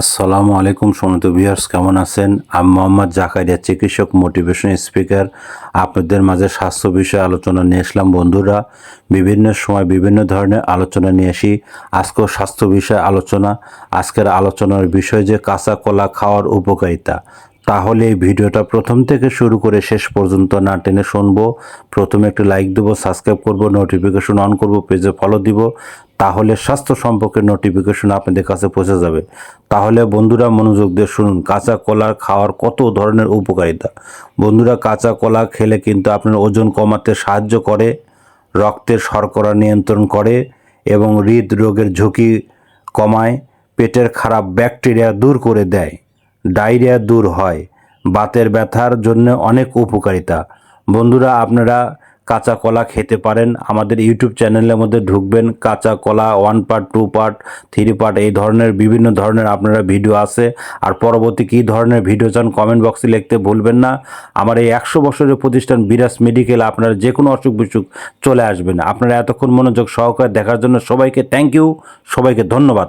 আসসালামু আলাইকুম সমিত বিহার্স কেমন আছেন? আমি মোহাম্মদ জাকারিয়া, চিকিৎসক মোটিভেশন স্পিকার আপনাদের মাঝে স্বাস্থ্য বিষয়ে আলোচনা নিয়ে আসলাম, বন্ধুরা। বিভিন্ন সময় বিভিন্ন ধরনের আলোচনা নিয়ে আসি। আজকেও স্বাস্থ্য বিষয়ে আলোচনা। আজকের আলোচনার বিষয় যে কাঁচা কলা খাওয়ার উপকারিতা। তাহলে এই ভিডিওটা প্রথম থেকে শুরু করে শেষ পর্যন্ত না টেনে শুনব। প্রথমে একটু লাইক দেবো সাবস্ক্রাইব করব নোটিফিকেশন অন করব পেজে ফলো দিব, তাহলে স্বাস্থ্য সম্পর্কে নোটিফিকেশন আপনাদের কাছে পৌঁছে যাবে। তাহলে বন্ধুরা মনোযোগ দিয়ে শুনুন, কাঁচা কলা খাওয়ার কত ধরনের উপকারিতা? বন্ধুরা, কাঁচা কলা খেলে কিন্তু আপনার ওজন কমাতে সাহায্য করে, রক্তের শর্করা নিয়ন্ত্রণ করে এবং হৃদরোগের ঝুঁকি কমায়, পেটের খারাপ ব্যাকটেরিয়া দূর করে দেয়। ডায়রিয়া দূর হয়। বাতের ব্যথার জন্য অনেক উপকারিতা। বন্ধুরা, আপনারা কাঁচা কলা খেতে পারেন। আমাদের ইউটিউব চ্যানেলের মধ্যে ঢুকবেন। কাঁচা কলা one part two part three part এই ধরনের বিভিন্ন ধরনের আপনারা ভিডিও আছে। আর পরবর্তী কী ধরনের ভিডিও চান কমেন্ট বক্সে লিখতে ভুলবেন না। আমার এই একশো বছরের প্রতিষ্ঠান বিরাজ মেডিকেল আপনারা যে কোনো অসুখ বিসুখ চলে আসবেন। আপনারা এতক্ষণ মনোযোগ সহকারে দেখার জন্য সবাইকে থ্যাংক ইউ সবাইকে ধন্যবাদ।